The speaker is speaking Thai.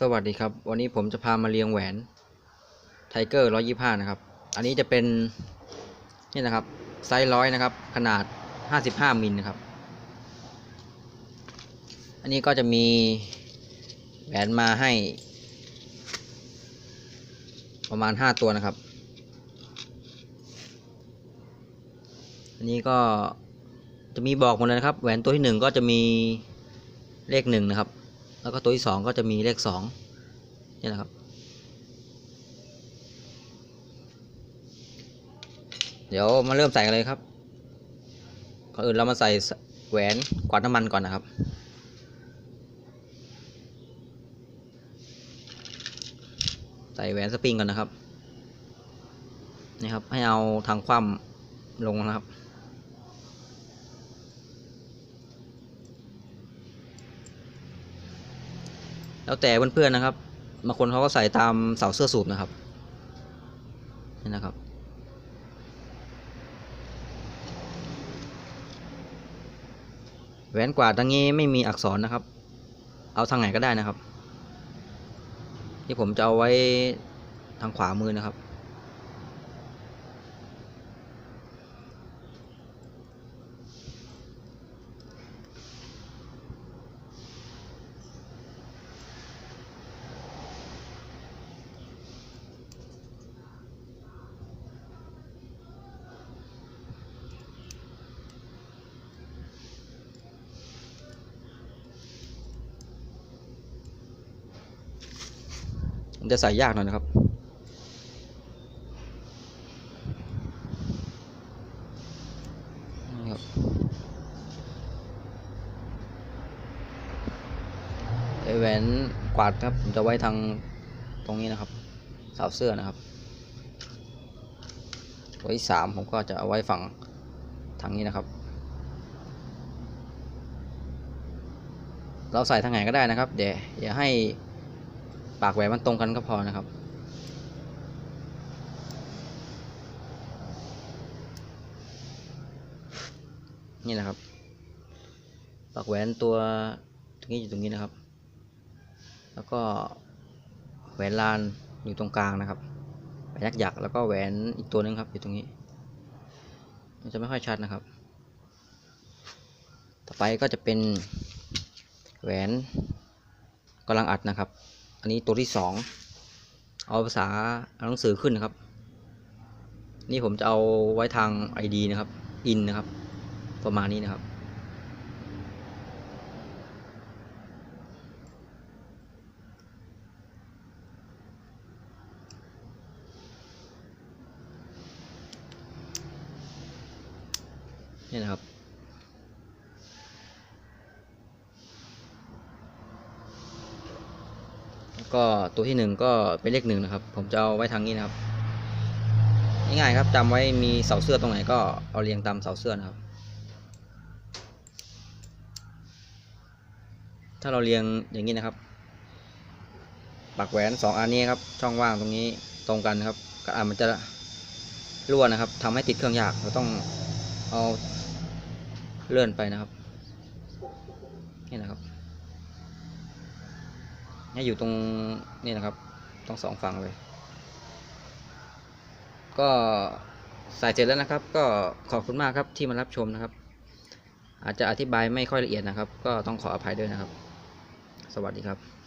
สวัสดีครับ วันนี้ผมจะพามาเรียงแหวนไทเกอร์ร้อยยี่ห้านะครับ อันนี้จะเป็นนี่นะครับไซส์ร้อยนะครับ ขนาดห้าสิบห้ามิลนะครับ อันนี้ก็จะมีแหวนมาให้ ประมาณห้าตัวนะครับ อันนี้ก็จะมีบอกหมดเลยนะครับ แหวนตัวที่หนึ่งก็จะมีเลขหนึ่งนะครับ แล้วก็ตัวที่สองก็จะมีเลขสองนี่นะครับ เดี๋ยวมาเริ่มใส่กันเลยครับก่อนอื่นเรามาใส่แหวนกวาดน้ำมันก่อนนะครับ ใส่แหวนสปริงก่อนนะครับ นี่ครับ ให้เอาทางคว่ำลงนะครับ แล้วแต่เพื่อนๆนะครับบางคนเขาก็ใส่ตามเสาเสื้อสูบนะครับนี่นะครับแหวนกวาดทางนี้ไม่มีอักษรนะครับ เอาทางไหนก็ได้นะครับ ที่ผมจะเอาไว้ทางขวามือนะครับ มันจะใส่ยากหน่อยนะครับ นี่ครับไอแหวนกวาดครับผมจะไว้ทางตรงนี้นะครับสาวเสื้อนะครับตัวที่สามผมก็จะเอาไว้ฝั่งทางนี้นะครับ เราใส่ทางไหนก็ได้นะครับ เดี๋ยวอย่าให้ ปากแหวนมันตรงกันก็พอนะครับ นี่นะครับ ปากแหวนตัวตรงนี้อยู่ตรงนี้นะครับ แล้วก็แหวนลานอยู่ตรงกลางนะครับแหวนยักษ์ยักษ์แล้วก็แหวนอีกตัวหนึงครับอยู่ตรงนี้ มันจะไม่ค่อยชัดนะครับ ต่อไปก็จะเป็นแหวนกำลังอัดนะครับ อันนี้ตัวที่สองเอาภาษาหนังสือขึ้นนะครับ นี่ผมจะเอาไว้ทาง ID นะครับ in นะครับ ประมาณนี้นะครับ นี่นะครับ แล้วก็ตัวที่หนึ่งก็เป็นเลขหนึ่งนะครับ ผมจะเอาไว้ทางนี้นะครับง่ายๆครับจำไว้มีเสาเสื้อตรงไหนก็เอาเรียงตามเสาเสื้อนะครับ ถ้าเราเรียงอย่างนี้นะครับปักแหวนสองอันนี้ครับ ช่องว่างตรงนี้ตรงกันนะครับก็อาจมันจะรั่วนะครับทำให้ติดเครื่องยากเราต้องเอาเลื่อนไปนะครับนี่นะครับ ให้อยู่ตรงนี่นะครับต้องสองฝั่งเลย ก็ใส่เสร็จแล้วนะครับ ก็ขอบคุณมากครับที่มารับชมนะครับ อาจจะอธิบายไม่ค่อยละเอียดนะครับ ก็ต้องขออภัยด้วยนะครับ สวัสดีครับ